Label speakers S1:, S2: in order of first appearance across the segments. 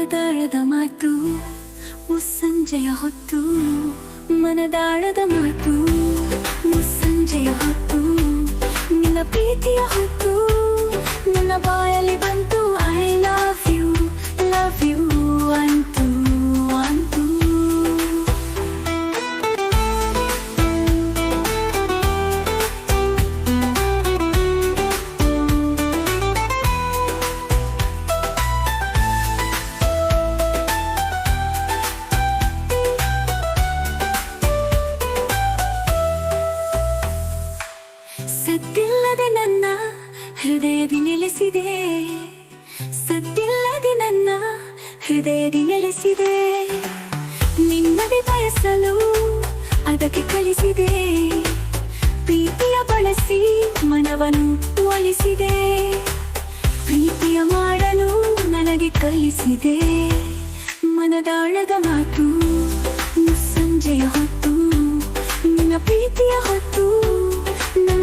S1: ಮನದಾಳದ ಮಾತು ಮುಸ್ಸಂಜೆಯ ಹೊತ್ತು ಮನದಾಳದ ಮಾತು ಮುಸ್ಸಂಜೆಯ ಹೊತ್ತು ನಿನ್ನ ಪ್ರೀತಿಯ ಹೊತ್ತು ನನ್ನ ಸದ್ದಿಲ್ಲದೆ ನನ್ನ ಹೃದಯದಿ ನೆಲೆಸಿದೆ. ಸದ್ದಿಲ್ಲದೆ ನನ್ನ ಹೃದಯದಿ ನೆಲೆಸಿದೆ. ನಿನ್ನದೆ ಬಯಸಲು ಅದಕ್ಕೆ ಕಲಿಸಿದೆ ಪ್ರೀತಿಯ ಬಳಸಿ ಮನವನ್ನು ಒಲಿಸಿದೆ ಪ್ರೀತಿಯ ಮಾಡಲು ನನಗೆ ಕಲಿಸಿದೆ. ಮನದಾಳದ ಮಾತು ಸಂಜೆಯ ಹೊತ್ತು, ನಿನ್ನ ಪ್ರೀತಿಯ ಹೊತ್ತು.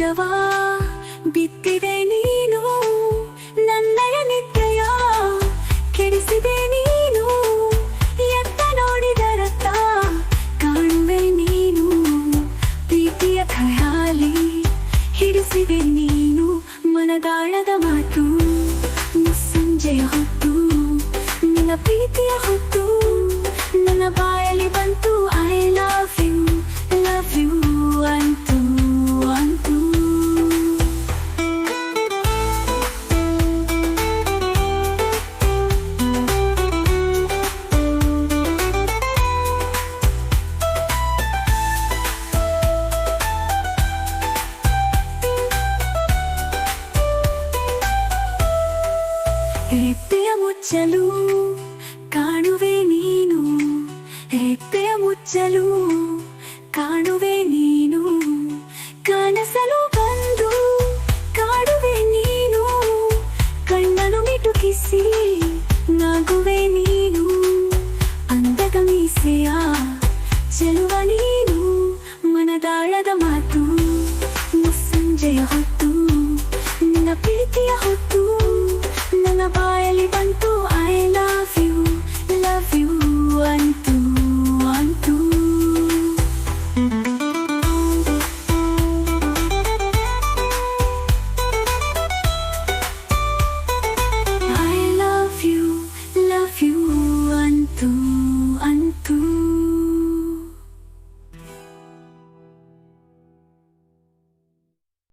S1: ಬೀಜವಾ ಬಿತ್ತಿದೆ ನೀನು, ನನ್ನಯ ನಿದ್ದೆಯ ಕೆಡಿಸಿದೆ ನೀನು, ಎತ್ತ ನೋಡಿದರತ್ತ ಕಾಣುವೆ ನೀನು, ಪ್ರೀತಿಯ ಖಯಾಲಿ, ಹಿಡಿಸಿದೆ ನೀನು, ಮನದಾಳದ ಮಾತು. ಸಂಜೆಯ ಹೊತ್ತು, ನಿನ್ನ ಪ್ರೀತಿಯ ಹೊತ್ತು. ముచ్చలు కాణువే నేను ఎత్తే ముచ్చలు కాణువే నేను. కనసలు బందు కాడువే నేను కళ్ళను మిటుకిసి నాగువే నేను. అందగమీసే ఆ చెలువ నేను.